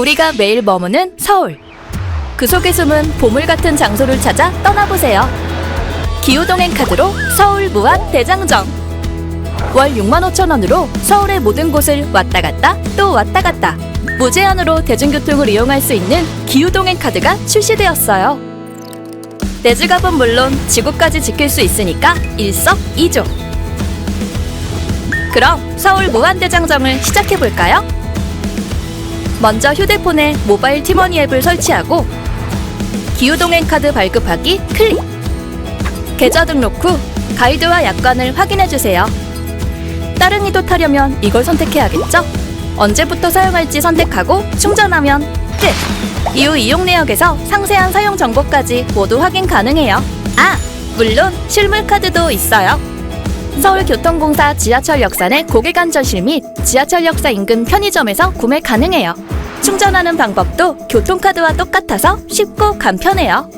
우리가 매일 머무는 서울. 그 속에 숨은 보물 같은 장소를 찾아 떠나보세요. 기후동행 카드로 서울 무한 대장정. 월 6만 5천 원으로 서울의 모든 곳을 왔다 갔다 또 왔다 갔다 무제한으로 대중교통을 이용할 수 있는 기후동행 카드가 출시되었어요. 내 지갑은 물론 지구까지 지킬 수 있으니까 일석이조. 그럼 서울 무한대장정을 시작해 볼까요? 먼저 휴대폰에 모바일 티머니 앱을 설치하고 기후동행 카드 발급하기 클릭. 계좌 등록 후 가이드와 약관을 확인해 주세요. 따릉이도 타려면 이걸 선택해야겠죠? 언제부터 사용할지 선택하고 충전하면 끝! 이후 이용 내역에서 상세한 사용 정보까지 모두 확인 가능해요. 아! 물론 실물 카드도 있어요. 서울교통공사 지하철역사 내 고객 안전실 및 지하철역사 인근 편의점에서 구매 가능해요. 충전하는 방법도 교통카드와 똑같아서 쉽고 간편해요.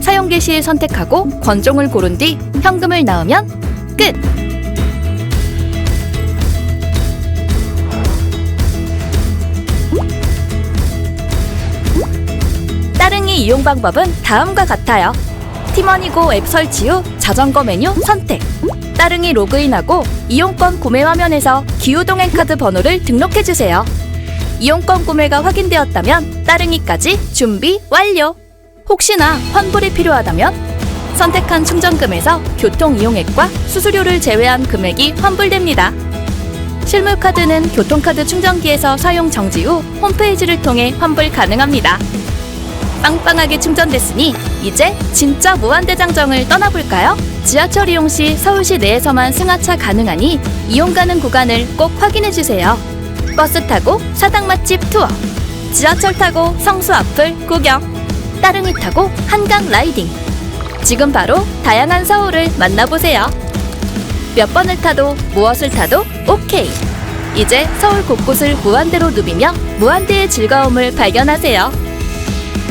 사용 개시 선택하고 권종을 고른 뒤 현금을 넣으면 끝! 따릉이 이용 방법은 다음과 같아요. 티머니고 앱 설치 후 자전거 메뉴 선택. 따릉이 로그인하고 이용권 구매 화면에서 기후동행 카드 번호를 등록해 주세요. 이용권 구매가 확인되었다면 따릉이까지 준비 완료. 혹시나 환불이 필요하다면 선택한 충전금에서 교통 이용액과 수수료를 제외한 금액이 환불됩니다. 실물 카드는 교통카드 충전기에서 사용 정지 후 홈페이지를 통해 환불 가능합니다. 빵빵하게 충전됐으니 이제 진짜 무한대장정을 떠나볼까요? 지하철 이용 시 서울시 내에서만 승하차 가능하니 이용 가능 구간을 꼭 확인해 주세요. 버스 타고 사당 맛집 투어, 지하철 타고 성수 앞을 구경, 따릉이 타고 한강 라이딩. 지금 바로 다양한 서울을 만나보세요. 몇 번을 타도 무엇을 타도 오케이. 이제 서울 곳곳을 무한대로 누비며 무한대의 즐거움을 발견하세요.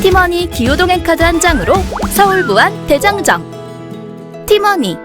티머니 기후동행 카드 한 장으로 서울 무한 대장정. 티머니